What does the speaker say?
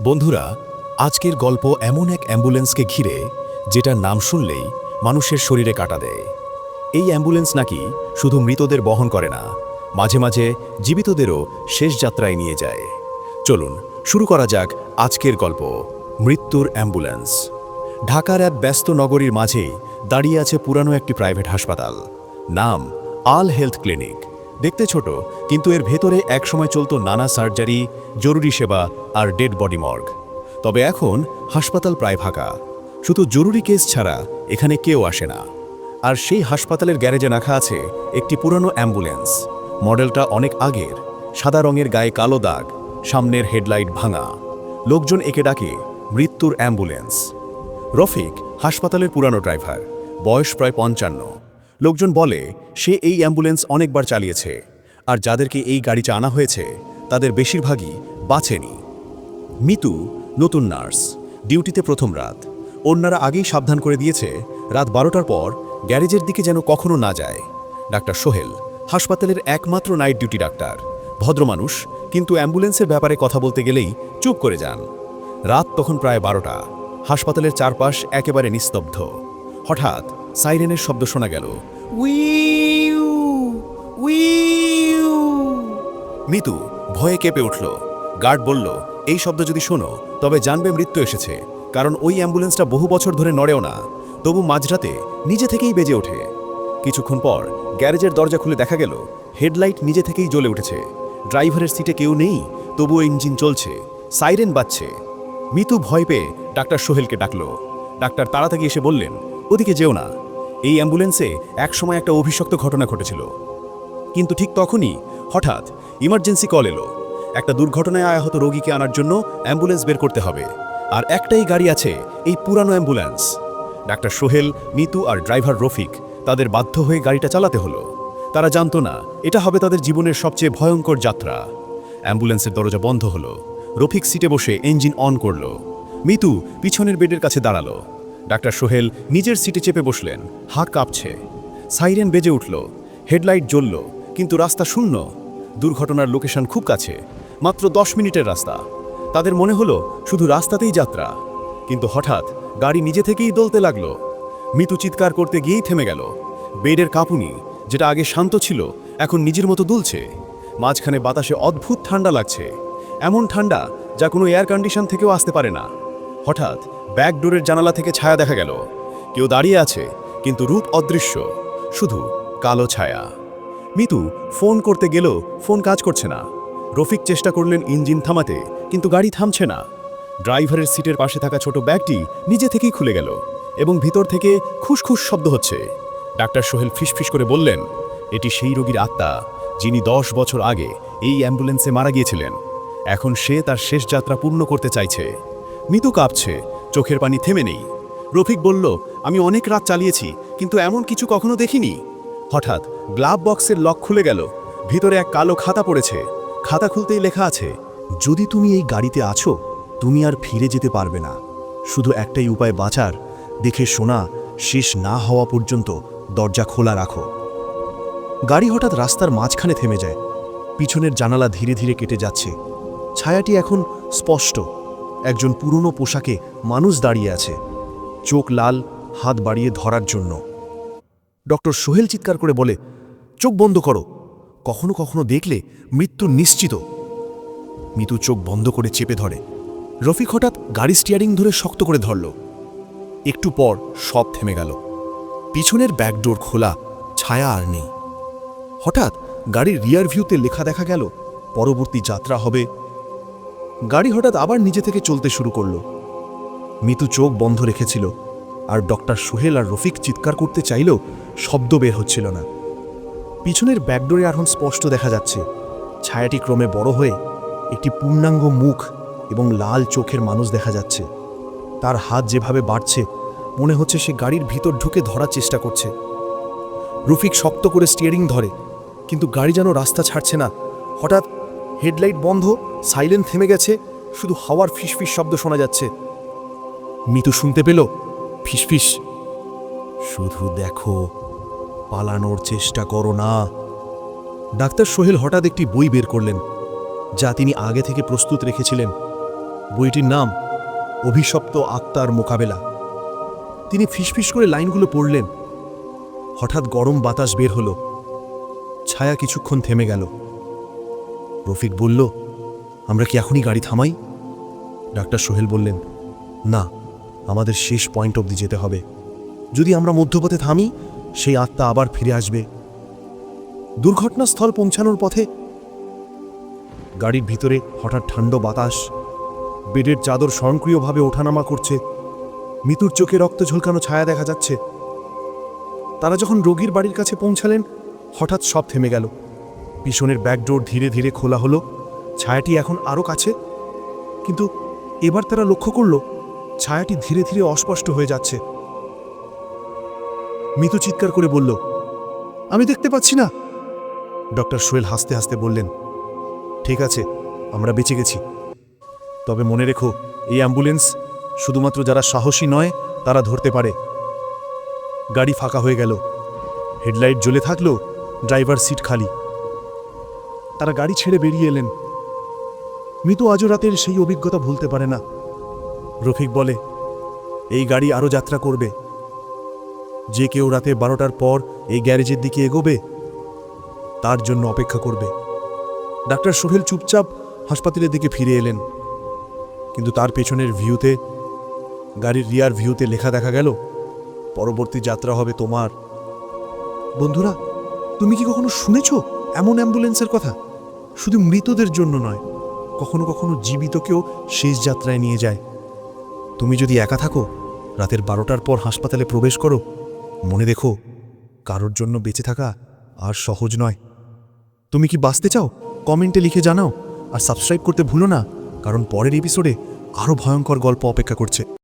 বন্ধুরা, আজকের গল্প এমন এক অ্যাম্বুলেন্সকে ঘিরে যেটার নাম শুনলেই মানুষের শরীরে কাটা দেয়। এই অ্যাম্বুলেন্স নাকি শুধু মৃতদের বহন করে না, মাঝে মাঝে জীবিতদেরও শেষ যাত্রায় নিয়ে যায়। চলুন, শুরু করা যাক আজকের গল্প, মৃত্যুর অ্যাম্বুলেন্স। ঢাকার এক ব্যস্ত নগরীর মাঝেই দাঁড়িয়ে আছে পুরানো একটি প্রাইভেট হাসপাতাল, নাম আল হেলথ ক্লিনিক। দেখতে ছোট, কিন্তু এর ভেতরে একসময় চলত নানা সার্জারি, জরুরি সেবা আর ডেড বডি মর্গ। তবে এখন হাসপাতাল প্রায় ফাঁকা। শুধু জরুরি কেস ছাড়া এখানে কেউ আসে না। আর সেই হাসপাতালের গ্যারেজে রাখা আছে একটি পুরনো অ্যাম্বুলেন্স। মডেলটা অনেক আগের। সাদা রঙের গায়ে কালো দাগ, সামনের হেডলাইট ভাঙা। লোকজন একে ডাকে মৃত্যুর অ্যাম্বুলেন্স। রফিক হাসপাতালের পুরানো ড্রাইভার, বয়স প্রায় পঞ্চান্ন। লোকজন বলে, সে এই অ্যাম্বুলেন্স অনেকবার চালিয়েছে, আর যাদেরকে এই গাড়িতে আনা হয়েছে, তাদের বেশিরভাগই বাঁচেনি। মিতু, নতুন নার্স, ডিউটিতে প্রথম রাত। অন্যরা আগেই সাবধান করে দিয়েছে, রাত বারোটার পর গ্যারেজের দিকে যেন কখনো না যায়। ডাক্তার সোহেল, হাসপাতালের একমাত্র নাইট ডিউটি ডাক্তার। ভদ্রমানুষ, কিন্তু অ্যাম্বুলেন্সের ব্যাপারে কথা বলতে গেলেই চুপ করে যান। রাত তখন প্রায় বারোটা। হাসপাতালের চারপাশ একেবারে নিস্তব্ধ। হঠাৎ সাইরেনের শব্দ শোনা গেল। উইউ উইউ। মিতু ভয়ে কেঁপে উঠল। গার্ড বলল এই শব্দ যদি শোনো তবে জানবে মৃত্যু এসেছে কারণ ওই অ্যাম্বুলেন্সটা বহু বছর ধরে নড়েও না তবু মাঝরাতে নিজে থেকেই বেজে ওঠে। কিছুক্ষণ পর গ্যারেজের দরজা খুলে দেখা গেল হেডলাইট নিজে থেকেই জ্বলে উঠেছে। ড্রাইভারের সিটে কেউ নেই তবুও ইঞ্জিন চলছে সাইরেন বাজছে। মিতু ভয় পেয়ে ডাক্তার সোহেলকে ডাকল। ডাক্তার তাড়াতাড়ি এসে বললেন ওদিকে যেও না। এই অ্যাম্বুলেন্সে একসময় একটা অভিশক্ত ঘটনা ঘটেছিল। কিন্তু ঠিক তখনই হঠাৎ ইমার্জেন্সি কল এলো। একটা দুর্ঘটনায় আহত রোগীকে আনার জন্য অ্যাম্বুলেন্স বের করতে হবে। আর একটাই গাড়ি আছে, এই পুরানো অ্যাম্বুলেন্স। ডাক্তার সোহেল, মিতু আর ড্রাইভার রফিক তাদের বাধ্য হয়ে গাড়িটা চালাতে হলো। তারা জানতো না, এটা হবে তাদের জীবনের সবচেয়ে ভয়ঙ্কর যাত্রা। অ্যাম্বুলেন্সের দরজা বন্ধ হলো। রফিক সিটে বসে ইঞ্জিন অন করল। মিতু পিছনের বেডের কাছে দাঁড়াল। ডাক্তার সোহেল নিজের সিটে চেপে বসলেন। হাত কাঁপছে। সাইরেন বেজে উঠল। হেডলাইট জ্বলল, কিন্তু রাস্তা শূন্য। দুর্ঘটনার লোকেশন খুব কাছে, মাত্র দশ মিনিটের রাস্তা। তাদের মনে হলো শুধু রাস্তাতেই যাত্রা। কিন্তু হঠাৎ গাড়ি নিজে থেকেই দলতে লাগল। মিতু চিৎকার করতে গিয়েই থেমে গেল। বেডের কাঁপুনি, যেটা আগে শান্ত ছিল, এখন নিজের মতো দুলছে। মাঝখানে বাতাসে অদ্ভুত ঠান্ডা লাগছে। এমন ঠান্ডা যা কোনো এয়ার কন্ডিশন থেকেও আসতে পারে না। হঠাৎ ব্যাক ডোরের জানালা থেকে ছায়া দেখা গেল। কেউ দাঁড়িয়ে আছে, কিন্তু রূপ অদৃশ্য, শুধু কালো ছায়া। মিতু ফোন করতে গেল ফোন কাজ করছে না। রফিক চেষ্টা করলেন ইঞ্জিন থামাতে, কিন্তু গাড়ি থামছে না। ড্রাইভারের সিটের পাশে থাকা ছোট ব্যাগটি নিজে থেকেই খুলে গেল এবং ভিতর থেকে খুশখুশ শব্দ হচ্ছে। ডাক্তার সোহেল ফিসফিস করে বললেন, এটি সেই রোগীর আত্মা, যিনি দশ বছর আগে এই অ্যাম্বুলেন্সে মারা গিয়েছিলেন। এখন সে তার শেষ যাত্রা পূর্ণ করতে চাইছে। মিতু কাঁপছে চোখের পানি থেমে নেই। রফিক বলল, আমি অনেক রাত চালিয়েছি, কিন্তু এমন কিছু কখনো দেখিনি। হঠাৎ গ্লাভ বক্সের লক খুলে গেল। ভিতরে এক কালো খাতা পড়েছে। খাতা খুলতেই লেখা আছে, যদি তুমি এই গাড়িতে আছো, তুমি আর ফিরে যেতে পারবে না। শুধু একটাই উপায় বাঁচার, দেখে শোনা, শেষ না হওয়া পর্যন্ত দরজা খোলা রাখো। গাড়ি হঠাৎ রাস্তার মাঝখানে থেমে যায়। পিছনের জানালা ধীরে ধীরে কেটে যাচ্ছে। ছায়াটি এখন স্পষ্ট। একজন পুরনো পোশাকে মানুষ দাঁড়িয়ে আছে। চোখ লাল, হাত বাড়িয়ে ধরার জন্য। ডক্টর সোহেল চিৎকার করে বলে, চোখ বন্ধ করো। কখনো কখনো দেখলে মৃত্যু নিশ্চিত। মিতু চোখ বন্ধ করে চেপে ধরে। রফিক হঠাৎ গাড়ি স্টিয়ারিং ধরে শক্ত করে ধরল। একটু পর সব থেমে গেল। পিছনের ব্যাকডোর খোলা, ছায়া আর নেই। হঠাৎ গাড়ির রিয়ার ভিউতে লেখা দেখা গেল, পরবর্তী যাত্রা হবে গাড়ি হঠাৎ আবার নিজে থেকে চলতে শুরু করল। মিতু চোখ বন্ধ রেখেছিল, আর ডক্টর সোহেল আর রফিক চিৎকার করতে চাইলেও শব্দ বের হচ্ছিল না। পিছনের ব্যাকডোরে এখন স্পষ্ট দেখা যাচ্ছে, ছায়াটি ক্রমে বড় হয়ে একটি পূর্ণাঙ্গ মুখ এবং লাল চোখের মানুষ দেখা যাচ্ছে। তার হাত যেভাবে বাড়ছে, মনে হচ্ছে সে গাড়ির ভিতর ঢুকে ধরার চেষ্টা করছে। রফিক শক্ত করে স্টিয়ারিং ধরে, কিন্তু গাড়ি যেন রাস্তা ছাড়ছে না। হঠাৎ হেডলাইট বন্ধ, সাইলেন্ট থেমে গেছে, শুধু হাওয়ার ফিসফিস শব্দ শোনা যাচ্ছে। মিতু শুনতে পেল, ফিসফিস। শুধু দেখো, পালানোর চেষ্টা করো না। ডাক্তার সোহেল হঠাৎ একটি বই বের করলেন, যা তিনি আগে থেকে প্রস্তুত রেখেছিলেন। বইটির নাম, অভিশপ্ত আত্মার মোকাবেলা। তিনি ফিসফিস করে লাইনগুলো পড়লেন। হঠাৎ গরম বাতাস বের হলো। ছায়া কিছুক্ষণ থেমে গেল। রফিক বলল, আমরা কি এখনই গাড়ি থামাই? ডাক্তার সোহেল বললেন, না, আমাদের শেষ পয়েন্ট অবধি যেতে হবে। যদি আমরা মধ্যপথে থামি, সেই আত্মা আবার ফিরে আসবে। দুর্ঘটনাস্থল পৌঁছানোর পথে গাড়ির ভিতরে হঠাৎ ঠান্ডা বাতাস, বেডের চাদর স্বয়ংক্রিয়ভাবে ওঠানামা করছে মৃত্যুর চোখে রক্ত ঝলকানো ছায়া দেখা যাচ্ছে। তারা যখন রোগীর বাড়ির কাছে পৌঁছালেন, হঠাৎ সব থেমে গেল। পিছনের ব্যাকডোর ধীরে ধীরে খোলা হলো। ছায়াটি এখন আরও কাছে। কিন্তু এবার তারা লক্ষ্য করল, ছায়াটি ধীরে ধীরে অস্পষ্ট হয়ে যাচ্ছে। মিতু চিৎকার করে বলল, আমি দেখতে পাচ্ছি না। ডক্টর সোহেল হাসতে হাসতে বললেন, ঠিক আছে, আমরা বেঁচে গেছি। তবে মনে রেখো, এই অ্যাম্বুলেন্স শুধুমাত্র যারা সাহসী নয়, তারা ধরতে পারে। গাড়ি ফাঁকা হয়ে গেল। হেডলাইট জ্বলে থাকল, ড্রাইভার সিট খালি। তারা গাড়ি ছেড়ে বেরিয়ে এলেন। মৃত আজও রাতের সেই অভিজ্ঞতা ভুলতে পারে না। রফিক বলে, এই গাড়ি আরও যাত্রা করবে। যে কেউ রাতে বারোটার পর এই গ্যারেজের দিকে এগোবে, তার জন্য অপেক্ষা করবে। ডাক্তার সোহেল চুপচাপ হাসপাতালের দিকে ফিরে এলেন। কিন্তু তার পেছনের ভিউতে, গাড়ির রিয়ার ভিউতে লেখা দেখা গেল, পরবর্তী যাত্রা হবে তোমার। বন্ধুরা, তুমি কি কখনো শুনেছ এমন অ্যাম্বুলেন্সের কথা? শুধু মৃতদের জন্য নয়, কখনো কখনো জীবিতকেও শেষ যাত্রায় নিয়ে যায়। তুমি যদি একা থাকো, রাতের বারোটার পর হাসপাতালে প্রবেশ করো, মনে দেখো কারোর জন্য বেঁচে থাকা আর সহজ নয়। তুমি কি বাঁচতে চাও? কমেন্টে লিখে জানাও, আর সাবস্ক্রাইব করতে ভুলো না, কারণ পরের এপিসোডে আরও ভয়ঙ্কর গল্প অপেক্ষা করছে।